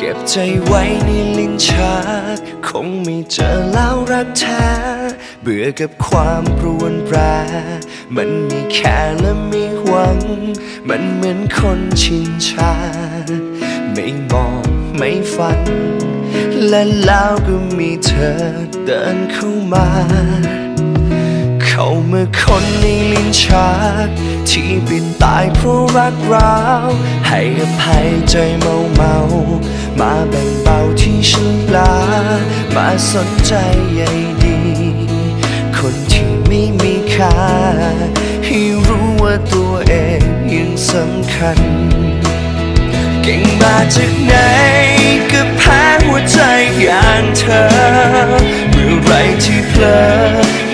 ก็บใจไว้ในลิ้นชัก คงไม่เจอแล้วรักแท้ เบื่อกับความปรวนแปร มันมีแค่และม่หวัง มันเหมือนคนชินชา ไม่มองไม่ฟังและแล้วก็มีเธอเดินเข้ามา เข้ามาคนในลิ้นชัก ที่บินตายเพราะรักร้าว ให้อภัยใจเมาเมา มาแบ่งเบาที่ฉันลา มาสนใจใยดี คนที่ไม่มีค่า ให้รู้ว่าตัวเองยังสำคัญ เก่งมาจากไหนก็แพ้หัวใจอย่างเธอ เมื่อไรที่เพลอ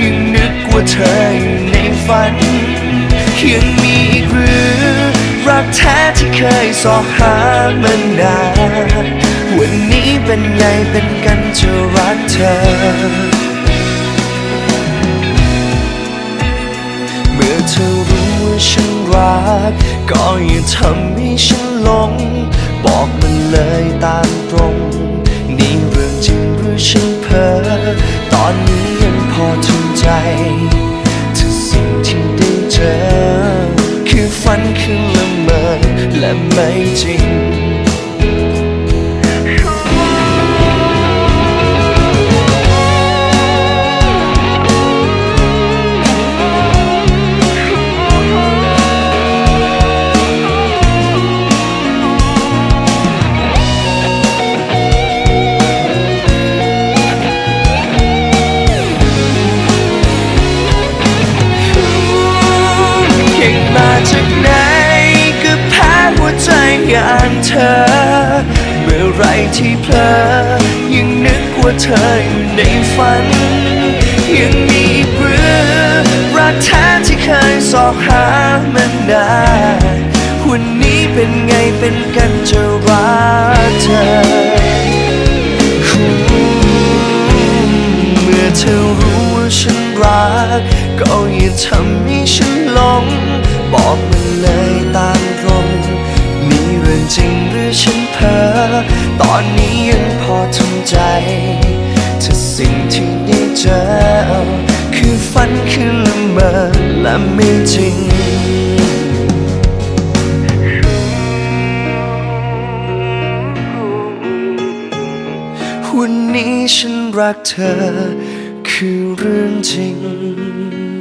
ยังนึกว่าเธออยู่ในฝันยัง กแท้ที่เคยสอหามานานวันนี้เป็นไงเป็นกันจะรักเธอ เมื่อเธอรู้ว่าฉันรัก ก็อย่าทำให้ฉันหลง บอกมันเลยตามตรงนี่เรื่องจริงหรือฉันเพ้อตอนนี้ยังพอทนใจถ้าสิ่งที่ได้เจอ คือฝันคือ และไม่จริงเก่งมาจากไหนก็แพ้หัวใจ อย่างเธอ เมื่อไรที่เพลอยังนึกว่าเธออยู่ในฝัน ยังมีอีกหรือรักแท้ที่เคยสอบหามานานวันนี้เป็นไงเป็นกันจะรักเธอเมื่อเธอรู้ว่าฉันรัก ก็อย่าทำให้ฉันหลง บอกมันเลย จริงหรือฉันเพ้อตอนนี้ยังพอทำใจถ้าสิ่งที่ได้เจอ คือฝันคือละเมอและไม่จริงวันนี้ฉันรักเธอคือเรื่องจริง